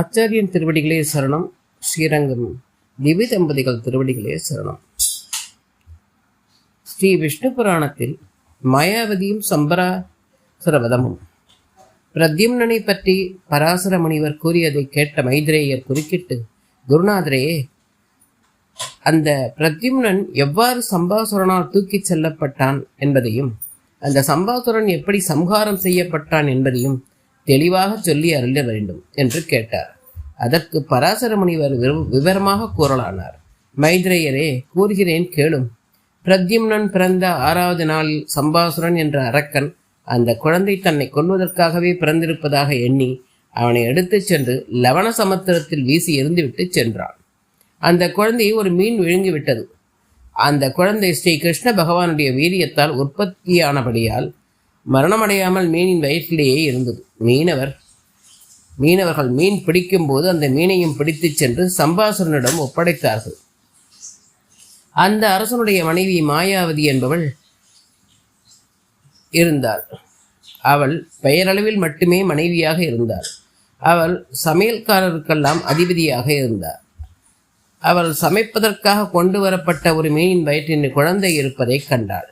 ஆச்சாரியன் திருவடிகளே சரணம். ஸ்ரீரங்கம் திவி தம்பதிகள் திருவடிகளே சரணம். ஸ்ரீ விஷ்ணு புராணத்தில் மாயாவதியும் சம்பராசரவதமும். பிரத்யும்னனை பற்றி பராசர முனிவர் கூறியதை கேட்ட மைத்ரேயர் குறுக்கிட்டு குருநாதரே அந்த பிரத்யும்னன் எவ்வாறு சம்பாசுரனால் தூக்கிச் செல்லப்பட்டான் என்பதையும் அந்த சம்பாசுரன் எப்படி சம்ஹாரம் செய்யப்பட்டான் என்பதையும் தெளிவாக சொல்லி அருள வேண்டும் என்று கேட்டார். அதற்கு பராசர முனிவர் விவரமாக கூறலானார். மைத்ரேயரே கூறுகிறேன் கேளும். பிரத்யும்னன் பிறந்த ஆறாவது நாளில் சம்பாசுரன் என்ற அரக்கன் அந்த குழந்தை தன்னை கொல்வதற்காகவே பிறந்திருப்பதாக எண்ணி அவனை எடுத்துச் சென்று லவண சமுத்திரத்தில் வீசி எறிந்துவிட்டு சென்றான். அந்த குழந்தையை ஒரு மீன் விழுங்கிவிட்டது. அந்த குழந்தை ஸ்ரீ கிருஷ்ண பகவானுடைய வீரியத்தால் உற்பத்தியானபடியால் மரணமடையாமல் மீனின் வயிற்றிலேயே இருந்தது. மீனவர் மீனவர்கள் மீன் பிடிக்கும்போது அந்த மீனையும் பிடித்துச் சென்று சம்பாசுரனிடம் ஒப்படைத்தார்கள். அந்த அரசனுடைய மனைவி மாயாவதி என்பவள் இருந்தாள். அவள் பெயரளவில் மட்டுமே மனைவியாக இருந்தாள். அவள் சமையல்காரருக்கெல்லாம் அதிபதியாக இருந்தார் அவள் சமைப்பதற்காக கொண்டு வரப்பட்ட ஒரு மீனின் வயிற்றின் குழந்தை இருப்பதை கண்டாள்.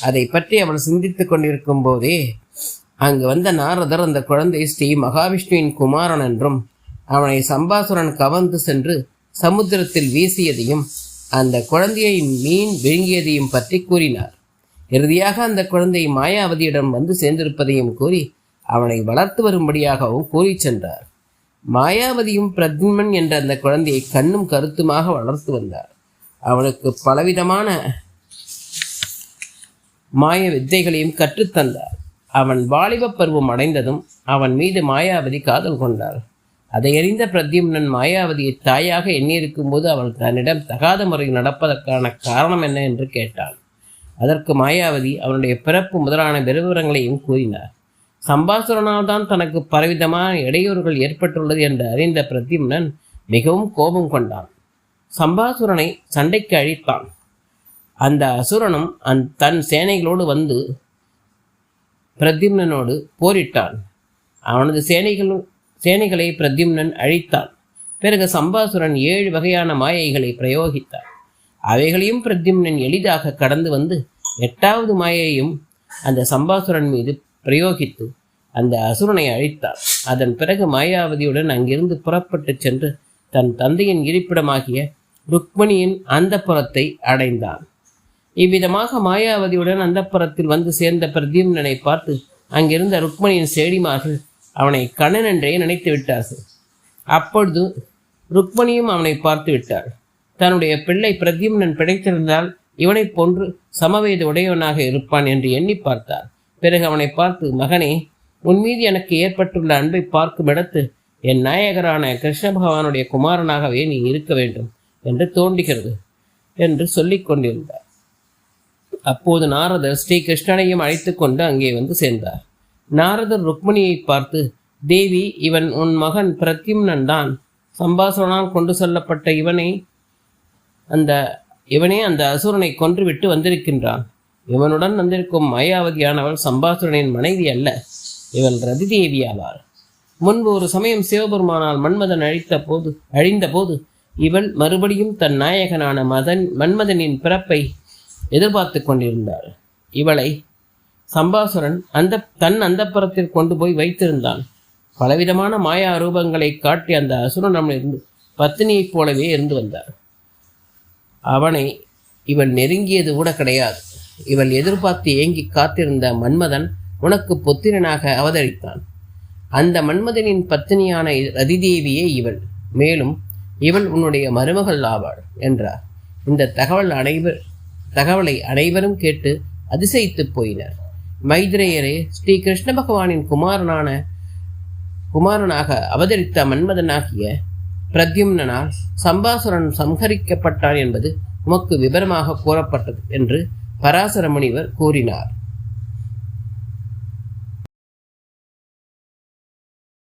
அதை பற்றி அவள் சிந்தித்துக் கொண்டிருக்கும் போதே அங்கு வந்த நாரதர் அந்த குழந்தை ஸ்ரீ மகாவிஷ்ணுவின் குமாரன் என்றும் அவனை சம்பாசுரன் கவர்ந்து சென்று சமுத்திரத்தில் வீசியதையும் அந்த குழந்தையை மீன் விழுங்கியதையும் பற்றி கூறினார். இறுதியாக அந்த குழந்தை மாயாவதியிடம் வந்து சேர்ந்திருப்பதையும் கூறி அவனை வளர்த்து வரும்படியாகவும் கூறிச் சென்றார். மாயாவதியும் பிரத்மன் என்ற அந்த குழந்தையை கண்ணும் கருத்துமாக வளர்த்து வந்தார். அவனுக்கு பலவிதமான மாய வித்தைகளையும் கற்றுத்தந்தார் அவன் வாலிபப் பருவம் அடைந்ததும் அவன் மீது மாயாவதி காதல் கொண்டாள். அதை அறிந்த பிரத்யும்னன் மாயாவதியை தாயாக எண்ணியிருக்கும்போது அவள் தன்னிடம் தகாத முறையில் நடப்பதற்கான காரணம் என்ன என்று கேட்டாள். அதற்கு மாயாவதி அவனுடைய பிறப்பு முதலான விவரங்களையும் கூறினார். சம்பாசுரனால் தான் தனக்கு பலவிதமான இடையூறுகள் ஏற்பட்டுள்ளது என்று அறிந்த பிரத்யும்னன் மிகவும் கோபம் கொண்டான். சம்பாசுரனை சண்டைக்கு அழித்தான். அந்த அசுரனும் அந் தன் சேனைகளோடு வந்து பிரத்யும்னனோடு போரிட்டான். அவனது சேனைகளும் சேனைகளை பிரத்யும்னன் அழித்தான். பிறகு சம்பாசுரன் ஏழு வகையான மாயைகளை பிரயோகித்தான். அவைகளையும் பிரத்யும்னன் எளிதாக கடந்து வந்து எட்டாவது மாயையும் அந்த சம்பாசுரன் மீது பிரயோகித்து அந்த அசுரனை அழித்தான். அதன் பிறகு மாயாவதியுடன் அங்கிருந்து புறப்பட்டு சென்று தன் தந்தையின் இருப்பிடமாகிய ருக்மணியின் அந்த புறத்தை அடைந்தான். இவ்விதமாக மாயாவதியுடன் அந்தப்புறத்தில் வந்து சேர்ந்த பிரத்யும்னனை பார்த்து அங்கிருந்த ருக்மணியின் சேடிமார்கள் அவனை கண்ணன் என்றே நினைத்து விட்டார்கள். அப்பொழுது ருக்மணியும் அவனை பார்த்து விட்டாள். தன்னுடைய பிள்ளை பிரத்யும்னன் பிழைத்திருந்தால் இவனைப் போன்று சமவயது உடையவனாக இருப்பான் என்று எண்ணி பார்த்தார் பிறகு அவனை பார்த்து மகனே உன் மீது எனக்கு ஏற்பட்டுள்ள அன்பை பார்க்கும் இடத்து என் நாயகரான கிருஷ்ண பகவானுடைய குமாரனாகவே நீ இருக்க வேண்டும் என்று தோன்றுகிறது என்று சொல்லிக் கொண்டிருந்தார். அப்போது நாரதர் ஸ்ரீ கிருஷ்ணனையும் அழைத்து கொண்டு அங்கே வந்து சேர்ந்தார். நாரதர் ருக்மிணியை பார்த்து தேவி இவன் உன் மகன் பிரத்யும்னன் தான். சம்பாசுரனால் கொண்டு செல்லப்பட்ட இவனை அந்த இவனே அந்த அசுரனை கொன்றுவிட்டு வந்திருக்கின்றான். இவனுடன் வந்திருக்கும் மாயாவதியானவள் சம்பாசுரனின் மனைவி அல்ல. இவள் ரதி ஆவாள். முன்பு ஒரு சமயம் சிவபெருமானால் மன்மதன் அழித்த போது அழிந்த போது இவள் மறுபடியும் தன் நாயகனான மதன் மன்மதனின் பிறப்பை எதிர்பார்த்து கொண்டிருந்தாள். இவளை சம்பாசுரன் அந்த தன் அந்தப்புறத்தில் கொண்டு போய் வைத்திருந்தான். பலவிதமான மாயா ரூபங்களை காட்டி அந்த அசுரனிடமிருந்து பத்தினியைப் போலவே இருந்து வந்தார். அவனை இவள் நெருங்கியது கூட கிடையாது. இவள் எதிர்பார்த்து ஏங்கி காத்திருந்த மன்மதன் உனக்கு புத்திரனாக அவதரித்தான். அந்த மன்மதனின் பத்தினியான ரதிதேவியே இவள். மேலும் இவள் உன்னுடைய மருமகள் ஆவாள் என்றார். இந்த தகவல் அனைவர் தகவலை அனைவரும் கேட்டு அதிசயித்து போயினர். மைத்ரேயரே ஸ்ரீ கிருஷ்ண பகவானின் குமாரனான குமாரனாக அவதரித்த மன்மதனாகிய பிரத்யும்னனால் சம்பாசுரன் சம்ஹரிக்கப்பட்டான் என்பது உமக்கு விவரமாக கூறப்பட்டது என்று பராசர முனிவர் கூறினார்.